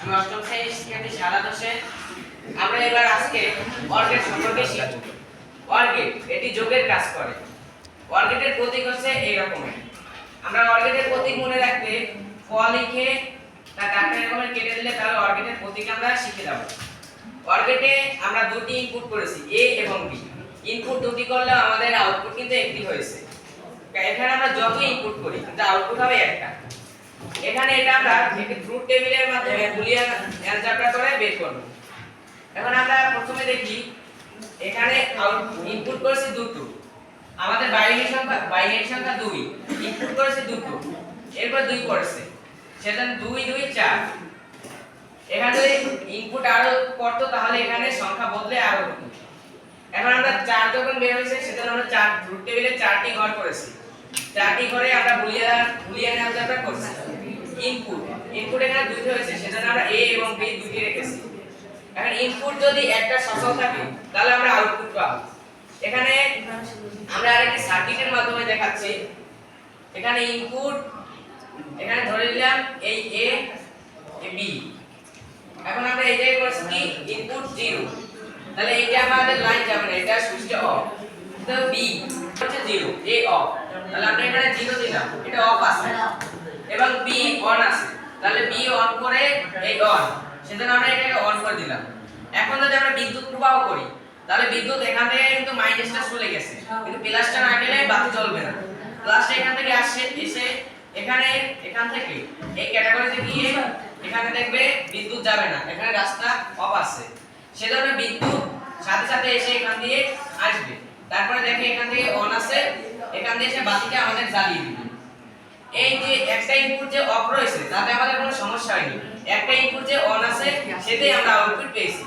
আমি অষ্টম শ্রেণির কেটে দিলে তাহলে অর্গেটের প্রতীক আমরা শিখে যাব। অর্গেটে আমরা দুটি ইনপুট করেছি এ এবং বি ইনপুট দুটি করলে আমাদের আউটপুট কিন্তু একটি হয়েছে। এখানে আমরা যত ইনপুট করি, কিন্তু আউটপুট হবে একটা। এখানে এটা আমরা একটি ট্রুথ টেবিলের মাধ্যমে বুলিয়ান অ্যালজেব্রা করে বের করব। এখন আমরা প্রথমে দেখি, এখানে ইনপুট করেছে দুটো। আমাদের বাইনারি সংখ্যা বাইনারি সংখ্যা দুই। ইনপুট করেছে দুটো। এরপর দুই করেছে। সেটা দুই দুই, চার। এখানে যদি ইনপুট আরও করতো, তাহলে এখানে সংখ্যা বদলে আরও হতো। এখন আমরা চার যখন বের হয়েছে সেজন্য আমরা চার ট্রুথ টেবিলে চারটি ঘর করেছি। চারটি ঘরে আমরা বুলিয়ান বুলিয়ান অ্যালজেব্রা করছি। ইনপুট ইনপুট এখানে দুইটি হয়েছে সেজন্য আমরা এ এবং বি দুইটি রেখেছি। এখন ইনপুট যদি একটা সচল থাকে, তাহলে আমরা আউটপুট পাবো। এখানে আমরা আরেকটি সার্কিটের মাধ্যমে দেখাচ্ছি। এখানে ইনপুট এখানে ধরে নিলাম এই এ বি এখন আমরা জায়গায় করছি কি? ইনপুট 0 তাহলে এটা আমাদের লাইন যাবে না, এটা সুইচটা অফ তো বি হচ্ছে 0 এ অফ তাহলে আমরা এখানে 0 দিলাম, এটা অফ আছে। তাহলে বি অন করে এই অন সেজন্য আমরা এটাকে অন করে দিলাম। এখন যদি আমরা বিদ্যুৎ প্রবাহ করি, তাহলে বিদ্যুৎ এখান থেকে কিন্তু মাইনাসটা চলে গেছে। কিন্তু প্লাসটা না গেলে বাতি জ্বলবে না। প্লাসটা এখান থেকে আসছে, এসে এখানে, এখান থেকে। এই ক্যাটাগরিতে গিয়ে এখানে দেখবে বিদ্যুৎ যাবে না। এখানে রাস্তা অফ আছে। সেজন্য বিদ্যুৎ সাথে সাথে এসে এখান দিয়ে আসবে। তারপরে দেখে এখান থেকে অন আছে। এখান দিয়ে এসে বাতিটা আমাদের জ্বালিয়ে দিবে। একটা ইনপুট যে অফ রয়েছে তাতে আমাদের কোনো সমস্যা হয়নি। একটা ইনপুট যে অন আছে সেটাই আমরা আউটপুট পেয়েছি।